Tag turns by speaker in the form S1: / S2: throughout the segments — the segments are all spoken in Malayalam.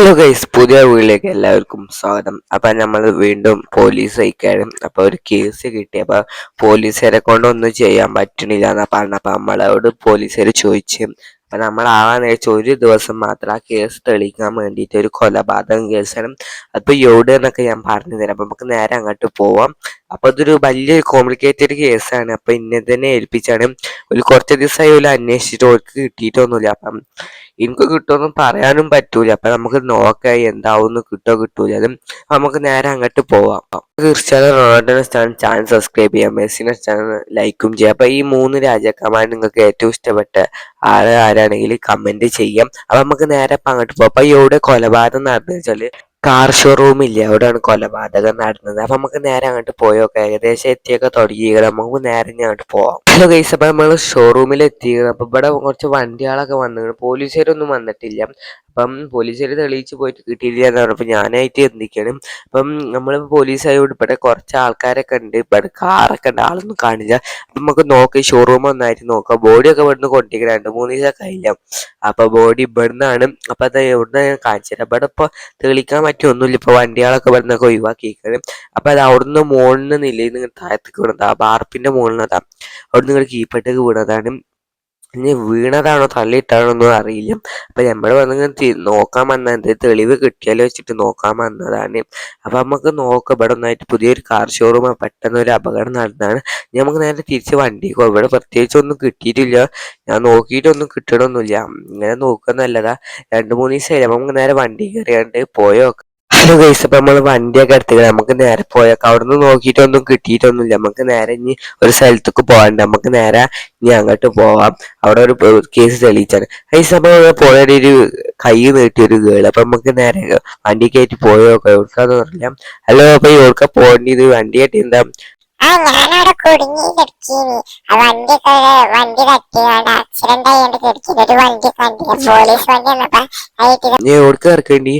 S1: ഹലോ ഗൈസ് പുതിയ വീട്ടിലേക്ക് എല്ലാവർക്കും സ്വാഗതം. അപ്പൊ നമ്മൾ വീണ്ടും പോലീസ് അയക്കാനും അപ്പൊ ഒരു കേസ് കിട്ടി. അപ്പൊ പോലീസുകാരെ കൊണ്ടൊന്നും ചെയ്യാൻ പറ്റണില്ല എന്നാ പറഞ്ഞ. അപ്പൊ നമ്മളോട് പോലീസുകാർ ചോദിച്ചു അപ്പൊ നമ്മൾ ആവാൻ ഒരു ദിവസം മാത്രം ആ കേസ് തെളിയിക്കാൻ വേണ്ടിയിട്ട് ഒരു കൊലപാതകം കേസാണ്. അപ്പൊ എവിടെ എന്നൊക്കെ ഞാൻ പറഞ്ഞു തരാം. അപ്പൊ നമുക്ക് നേരെ അങ്ങോട്ട് പോവാം. അപ്പൊ അതൊരു വലിയൊരു കോംപ്ലിക്കേറ്റഡ് കേസാണ് അപ്പൊ ഇന്നെ തന്നെ ഏൽപ്പിച്ചാണ്. ഒരു കുറച്ച് ദിവസമായി ഒരു അന്വേഷിച്ചിട്ട് അവർക്ക് കിട്ടിയിട്ടൊന്നുമില്ല. അപ്പം എനിക്ക് കിട്ടുമെന്ന് പറയാനും പറ്റൂല. അപ്പൊ നമുക്ക് നോക്കാം എന്താവും കിട്ടോ കിട്ടൂല. അതും നമുക്ക് നേരെ അങ്ങോട്ട് പോവാം. ക്രിസ്ത്യാനോ സ്ഥാനം ചാനൽ സബ്സ്ക്രൈബ് ചെയ്യാം മെസ്സിനെ സ്ഥാനം ലൈക്കും ചെയ്യാം. അപ്പൊ ഈ മൂന്ന് രാജാക്കന്മാർ നിങ്ങൾക്ക് ഏറ്റവും ഇഷ്ടപ്പെട്ട ആൾ ആരാണെങ്കിൽ കമന്റ് ചെയ്യാം. അപ്പൊ നമുക്ക് നേരെ അപ്പൊ അങ്ങോട്ട് പോവാം. അപ്പൊ ഇവിടെ കൊലപാതകം നടന്നു വെച്ചാൽ കാർ ഷോറൂം ഇല്ലേ? അവിടെയാണ് കൊലപാതകം നടന്നത്. അപ്പൊ നമുക്ക് നേരെ അങ്ങോട്ട് പോയോക്കെ ഏകദേശം എത്തിയൊക്കെ തുടങ്ങിയത് നമുക്ക് നേരെ അങ്ങോട്ട് പോവാം. ഹലോ ഗൈസ് അപ്പൊ നമ്മൾ ഷോറൂമിൽ എത്തിയത് അപ്പൊ ഇവിടെ കുറച്ച് വണ്ടികളൊക്കെ വന്നു പോലീസുകാരൊന്നും വന്നിട്ടില്ല. അപ്പം പോലീസുകാർ തെളിയിച്ച് പോയിട്ട് കിട്ടിയില്ല എന്ന് പറഞ്ഞപ്പോൾ ഞാനായിട്ട് എന്തിക്കണം? അപ്പം നമ്മൾ പോലീസ് ആയതുകൊണ്ട് ഇവിടെ കുറച്ച് ആൾക്കാരൊക്കെ ഉണ്ട്. ഇവിടെ കാറൊക്കെ ഉണ്ട്. ആളൊന്നും കാണില്ല. അപ്പം നമുക്ക് നോക്കി. ഷോറൂം ഒന്നായിട്ട് നോക്കാം. ബോഡിയൊക്കെ ഇവിടുന്ന് കൊണ്ടിരിക്കണം രണ്ട് മൂന്ന് ദിവസം കഴിഞ്ഞ. അപ്പൊ ബോഡി ഇവിടുന്നാണ്. അപ്പൊ അത് എവിടുന്ന ഞാൻ കാണിച്ചുതരാം ഇവിടെ ഇപ്പൊ തെളിയിക്കാൻ പറ്റിയൊന്നുമില്ല. ഇപ്പൊ വണ്ടികളൊക്കെ ഇവിടുന്നൊക്കെ ഒഴിവാക്കിയിരിക്കണം അപ്പൊ അത് അവിടുന്ന് മുകളിൽ നിലയിൽ നിന്ന് താഴത്തേക്ക് വിടുന്നതാണ് ബാർപ്പിന്റെ മുകളിൽ നിന്നതാണ് അവിടുന്ന് ഇങ്ങോട്ട് കീപ്പട്ടേക്ക് വീണതാണ് ഇനി വീണതാണോ തള്ളിയിട്ടാണോ ഒന്നും അറിയില്ല. അപ്പൊ നമ്മൾ വന്നിങ്ങനെ നോക്കാൻ വന്ന എന്ത് തെളിവ് കിട്ടിയാലോ വെച്ചിട്ട് നോക്കാൻ വന്നതാണ്. അപ്പൊ നമുക്ക് നോക്കാം ഇവിടെ ഒന്നായിട്ട് പുതിയൊരു കാർ ഷോറൂം പെട്ടെന്ന് ഒരു അപകടം നടന്നതാണ്. നമുക്ക് നേരെ തിരിച്ച് വണ്ടി പോകും ഇവിടെ പ്രത്യേകിച്ച് ഒന്നും കിട്ടിയിട്ടില്ല. ഞാൻ നോക്കിയിട്ടൊന്നും കിട്ടണമൊന്നുമില്ല ഇങ്ങനെ നോക്കുക നല്ലതാ. രണ്ട് മൂന്ന് ദിവസമായി അപ്പൊ നമുക്ക് നേരെ വണ്ടി കയറിയാണ്ട് പോയോക്കാം ഹലോ ഗൈസ് അപ്പൊ നമ്മൾ വണ്ടിയൊക്കെ എടുത്തിട്ട് നമുക്ക് നേരെ പോയേക്കാം. അവിടുന്ന് നോക്കിയിട്ടൊന്നും കിട്ടിയിട്ടൊന്നുമില്ല. നമുക്ക് നേരെ ഇനി ഒരു സ്ഥലത്തേക്ക് പോകാണ്ട് നമുക്ക് നേരെ ഇനി അങ്ങോട്ട് പോവാം. അവിടെ ഒരു കേസ് തെളിയിച്ചാണ്. ഗൈസ് അപ്പോൾ പോയൊരു ഒരു കൈ നീട്ടിയ ഒരു ഗേൾ അപ്പൊ നമുക്ക് നേരെ വണ്ടി കയറ്റി പോയോ എവിടുക്കാന്ന് പറഞ്ഞില്ല ഹലോ അപ്പൊ എവിടുക്ക പോകേണ്ടത് വണ്ടിയായിട്ട് എന്താ?
S2: ആ ഞാനവിടെ കുടുങ്ങി കിടക്കീനി. ആ വണ്ടി വണ്ടി തട്ടിയാണ്ട് ആക്സിഡന്റ് ആയിട്ട് കിടക്കില്ല ഒരു വണ്ടി കണ്ടില്ല പോലീസ് വണ്ടി വന്നപ്പോ
S1: നീ എവിടുക്ക ഇറക്കേണ്ടി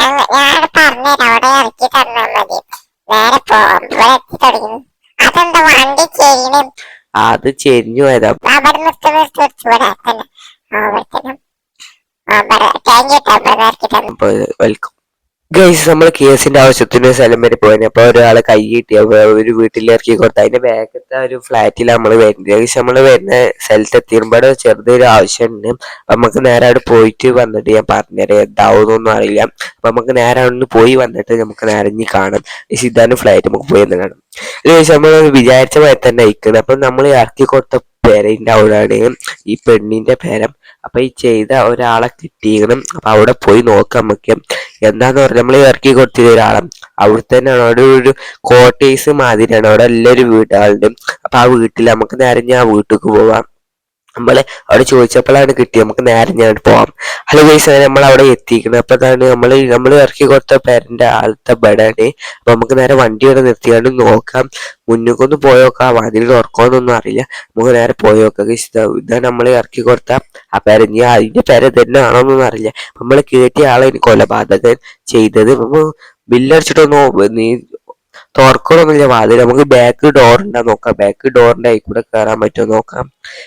S2: ഞാൻ പറഞ്ഞുതരാം അവിടെ ഇറക്കി തന്നാ മതി. നേരെ എത്തി തുടങ്ങി. അതെന്താ വണ്ടി ചെരിയണം
S1: അത് ചെരിഞ്ഞു പോയതാ.
S2: അവിടെ നിർത്തി നിർത്തി നിർത്തി ഇവിടെ തന്നെ. ആ ഇവിടെ തന്നെ. ആ താങ്ക് യു ഇറക്കി തന്നു.
S1: വെൽക്കം ഗൈസ് നമ്മൾ കേസിന്റെ ആവശ്യത്തിന് സ്ഥലം വരെ പോയിന് അപ്പൊ ഒരാളെ കൈ കിട്ടി. ഒരു വീട്ടിൽ ഇറക്കി കൊടുത്ത. അതിന്റെ ബാക്കത്തെ ഒരു ഫ്ലാറ്റിൽ നമ്മൾ വരുന്നത്. ഗൈസ് നമ്മൾ വരുന്ന സ്ഥലത്ത് എത്തിയുമ്പോൾ ചെറുതൊരു ആവശ്യമുണ്ട്. അപ്പൊ നമുക്ക് നേരെ അവിടെ പോയിട്ട് വന്നിട്ട് ഞാൻ പറഞ്ഞുതരാം. എന്താവുന്നൊന്നും അറിയില്ല. അപ്പൊ നമുക്ക് നേരെ അവിടെ നിന്ന് പോയി വന്നിട്ട് നമുക്ക് നേരെ കാണാം. പക്ഷെ ഇതാണ് ഫ്ലാറ്റ് നമുക്ക് പോയി എന്ന് കാണാം. നമ്മൾ വിചാരിച്ച പോലെ തന്നെ അയക്കുന്നത് അപ്പൊ നമ്മൾ ഇറക്കി കൊടുത്ത പേരന്റെ അവിടെയാണ് ഈ പെണ്ണിന്റെ പേരം. അപ്പം ഈ ചെയ്ത ഒരാളെ കിട്ടിയിരിക്കണം അപ്പം അവിടെ പോയി നോക്കാം നമുക്ക്. എന്താന്ന് പറഞ്ഞാൽ നമ്മൾ ഇറക്കി കൊടുത്തത് ഒരാളെ? അവിടെ തന്നെയാണ് അവിടെ ഒരു കോട്ടേഴ്സ് മാതിരിയാണ്. അവിടെ എല്ലാവരും വീട്ടുകളുണ്ട് അപ്പം ആ വീട്ടിൽ നമുക്ക് നേരെ ഞാൻ വീട്ടിലേക്ക് പോവാം. നമ്മൾ അവിടെ ചോദിച്ചപ്പോഴാണ് കിട്ടിയത് നമുക്ക് നേരെ ഞാൻ പോവാം. ഹലോ ഗൈസ് നമ്മൾ അവിടെ എത്തിക്കുന്നത് അപ്പൊ അതാണ് നമ്മൾ നമ്മൾ ഇറക്കി കൊടുത്ത പേരന്റെ ആളത്തെ ബെഡാണ്. അപ്പൊ നമുക്ക് നേരെ വണ്ടി അവിടെ നിർത്തിയാണ്ട് നോക്കാം. മുന്നിക്കൊന്ന് പോയോക്കാം അതിൽ തുറക്കോന്നൊന്നും അറിയില്ല. നമുക്ക് നേരെ പോയോക്കാം ഗൈസ് ഇതാണ് നമ്മൾ ഇറക്കി കൊടുത്ത ആ പേര. അതിന്റെ പേര് തന്നെ ആണോന്നൊന്നും അറിയില്ല. നമ്മൾ കേട്ടിയ ആളെ കൊലപാതകൻ ചെയ്തത്. ബില്ലടിച്ചിട്ടൊന്നും നീ തുറക്കണമൊന്നുമില്ല വാതിൽ നമുക്ക് ബാക്ക് ഡോർ ഉണ്ടാ നോക്കാം. ബാക്ക് ഡോറിന്റെ ആയി കയറാൻ പറ്റുമോ നോക്കാം.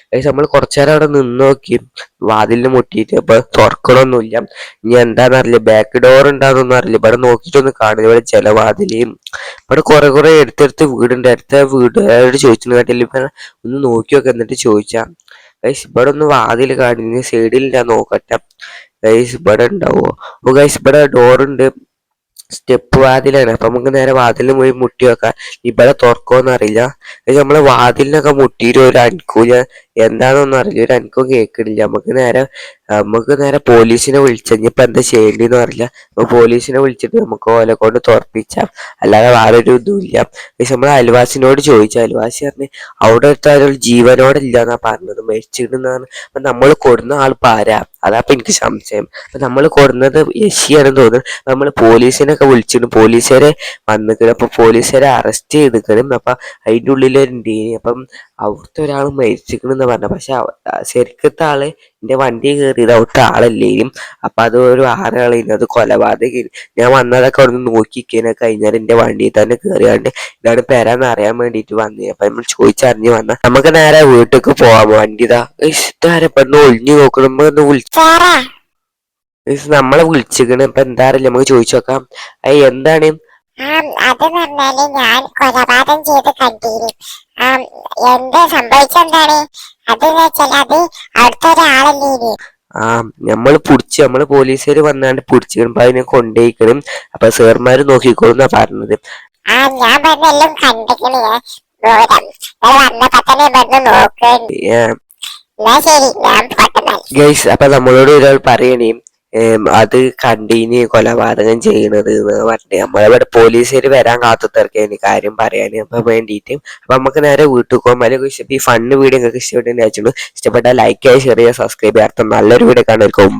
S1: പക്ഷെ നമ്മൾ കുറച്ചു നേരം അവിടെ നിന്ന് നോക്കി. വാതിലിന് മുട്ടിയിട്ട് അപ്പൊ തുറക്കണമൊന്നുമില്ല ഇനി എന്താണെന്നറിയില്ല ബാക്ക് ഡോർ ഉണ്ടാകുന്നൊന്നും അറിയില്ല. ഇവിടെ നോക്കിയിട്ടൊന്നും കാണില്ല ഇവിടെ ചില വാതിലേയും ഇവിടെ കുറെ കുറെ എടുത്തെടുത്ത് വീടുണ്ട്. അടുത്ത വീട്ടുകാരോട് ചോദിച്ചു കേട്ടില്ല ഇപ്പൊ ഒന്ന് നോക്കി നോക്കാം. എന്നിട്ട് ചോദിച്ചാ ഗൈസ് ഇവിടെ ഒന്ന് വാതിൽ കാണില്ല? സൈഡിൽ ഞാൻ നോക്കട്ടെ. ഗൈസ് ഇവിടെ ഉണ്ടാവോ ഓ ഗൈസ് ഇവിടെ ഡോറുണ്ട് സ്റ്റെപ്പ് വാതിലാണ്. അപ്പൊ നമുക്ക് നേരെ വാതിലിന് പോയി മുട്ടി വെക്കാം ഇവിടെ പക്ഷെ നമ്മൾ വാതിലിനൊക്കെ മുട്ടിയിട്ട് ഒരു അനക്കൂല എന്താണെന്നൊന്നും അറിയില്ല. ഒരു അനക്കും കേൾക്കണില്ല നമുക്ക് നേരെ നമുക്ക് നേരെ പോലീസിനെ വിളിച്ച. ഇനിയിപ്പൊ എന്താ ചെയ്യേണ്ടതെന്ന് അറിയില്ല. അപ്പൊ പോലീസിനെ വിളിച്ചിട്ട് നമുക്ക് ഓലെ കൊണ്ട് തുറപ്പിച്ചാം. അല്ലാതെ വേറെ ഒരു ഇതും ഇല്ല. പക്ഷെ നമ്മൾ അയൽവാസിനോട് ചോദിച്ചു. അയൽവാസി പറഞ്ഞ് അവിടെ ഒരു ജീവനോടെ ഇല്ലാന്നാ പറഞ്ഞത്. മരിച്ചിടുന്നതാണ്. അപ്പൊ നമ്മൾ കൊടുന്ന ആൾ പാരാ അതാ എനിക്ക് സംശയം. അപ്പൊ നമ്മൾ കൊടുന്നത് യശിയാണെന്ന് തോന്നുന്നു. നമ്മൾ പോലീസിനൊക്കെ വിളിച്ചിട്ട് പോലീസുകാരെ വന്നിക്കണം. അപ്പൊ പോലീസുകാരെ അറസ്റ്റ് ചെയ്തിക്കണം. അപ്പൊ അതിന്റെ ഉള്ളിലുണ്ട് അപ്പം അവിടുത്തെ ഒരാൾ മരിച്ചിക്കണെന്ന് പറഞ്ഞു. പക്ഷെ ശരിക്കത്തെ ആൾ എന്റെ വണ്ടി കയറിയത് അവിടുത്തെ ആളല്ലേനും അപ്പൊ അത് ഒരു ആറാളേനും അത് കൊലപാതകം ഞാൻ വന്നതൊക്കെ അവിടെ നിന്ന് നോക്കിക്കഴിഞ്ഞ കഴിഞ്ഞാൽ എന്റെ വണ്ടിയിൽ തന്നെ കയറിയാണ്ട് ഇതാണ് പേരാന്ന് അറിയാൻ വേണ്ടിട്ട് വന്നേ. അപ്പൊ നമ്മൾ ചോദിച്ചറിഞ്ഞ് വന്ന നമുക്ക് നേരെ വീട്ടിലേക്ക് പോവാം വണ്ടി ഇതാ. ഇഷ്ടം പെണ്ണ് ഒളിഞ്ഞു നോക്കണം ഒന്ന് വിളിച്ചു നമ്മളെ വിളിച്ചിരിക്കണ ഇപ്പൊ എന്താ അറിയില്ല നമുക്ക് ചോദിച്ചു നോക്കാം. അയ്യ എന്താണ്?
S2: അത് പറഞ്ഞാൽ ഞാൻ കൊലപാതകം ചെയ്ത് കണ്ടീന്. എന്ത് സംഭവിച്ചെന്താണ്? അത് വെച്ചാൽ അത് അവിടുത്തെ ഒരാളല്ലേ
S1: ആ നമ്മൾ പുടിച്ച് നമ്മൾ പോലീസുകാര് വന്നാണ്ട് പിടിച്ചിക്കണം അപ്പൊ അതിനെ കൊണ്ടേക്കണം അപ്പൊ സാർമാര് നോക്കിക്കോളുന്നാ പറഞ്ഞത്.
S2: ആ ഞാൻ പറഞ്ഞെല്ലാം കണ്ടിക്കണേ. വന്നപ്പോ തന്നെ ഇവിടുന്ന് നോക്കുന്നുണ്ട് എന്നാ ശരി ഞാൻ
S1: ഗൈസ് അപ്പൊ നമ്മളോട് ഒരാൾ പറയണേ. അത് കണ്ടീന് കൊലപാതകം ചെയ്യണത് എന്ന് പറഞ്ഞിട്ട് നമ്മളിവിടെ പോലീസുകാർ വരാൻ കാത്തു തീർക്കേന് കാര്യം പറയാൻ അപ്പൊ വേണ്ടിയിട്ട് അപ്പൊ നമുക്ക് നേരെ വീട്ടിൽ പോകുമ്പോൾ ഈ ഫണ്ട് വീഡിയോ നിങ്ങൾക്ക് ഇഷ്ടപ്പെട്ടെന്ന് ലൈക്ക് ചെയ്യുക ഷെയർ ചെയ്യുക സബ്സ്ക്രൈബ് ചെയ്യാത്ത നല്ലൊരു വീഡിയോ കാണുമായിരിക്കും